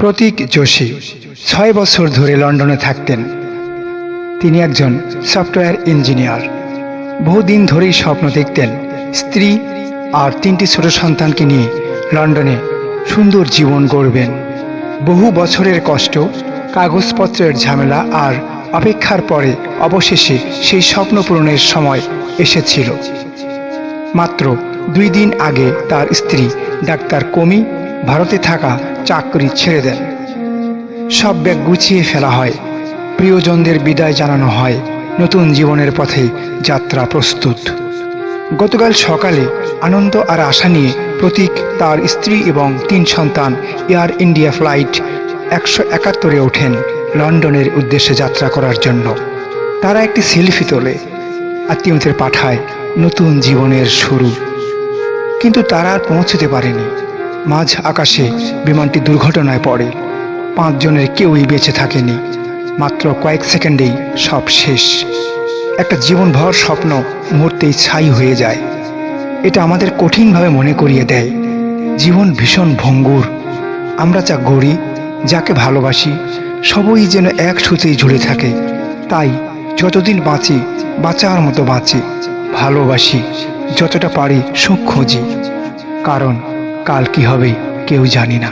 প্রতীক যোশী ছয় বছর ধরে লন্ডনে থাকতেন। তিনি একজন সফটওয়্যার ইঞ্জিনিয়ার। বহুদিন ধরেই স্বপ্ন দেখতেন স্ত্রী আর তিনটি ছোট সন্তানকে নিয়ে লন্ডনে সুন্দর জীবন গড়বেন। বহু বছরের কষ্ট, কাগজপত্রের ঝামেলা আর অপেক্ষার পরে অবশেষে সেই স্বপ্ন পূরণের সময় এসেছিল। মাত্র দুই দিন আগে তার স্ত্রী ডাক্তার কমি ভারতে থাকা চাকরি ছেড়ে দেন। সব ব্যাগ গুছিয়ে ফেলা হয়। প্রিয়জনদের বিদায় জানানো হয়। নতুন জীবনের পথে যাত্রা প্রস্তুত। গতকাল সকালে আনন্দ আর আশা নিয়ে প্রতীক, তার স্ত্রী এবং তিন সন্তান এয়ার ইন্ডিয়া ফ্লাইট একশো একাত্তরে ওঠেন লন্ডনের উদ্দেশ্যে যাত্রা করার জন্য। তারা একটি সেলফি তোলে, আত্মীয়দের পাঠায় নতুন জীবনের শুরু। কিন্তু তারা আর পৌঁছতে পারেনি। মাঝ আকাশে বিমানটি দুর্ঘটনায় পড়ে। পাঁচজনের কেউই বেঁচে থাকেনি। মাত্র কয়েক সেকেন্ডেই সব শেষ। একটা জীবনভর স্বপ্ন মুহূর্তেই ছাই হয়ে যায়। এটা আমাদের কঠিনভাবে মনে করিয়ে দেয়। জীবন ভীষণ ভঙ্গুর। আমরা যা গড়ি, যাকে ভালোবাসি, সবই যেন এক সুতেই ঝুলে থাকে। তাই যতদিন বাঁচি, বাঁচার মতো বাঁচি, ভালোবাসি, যতটা পারি সুখ খুঁজি। কারণ কাল কি হবে কেউ জানি না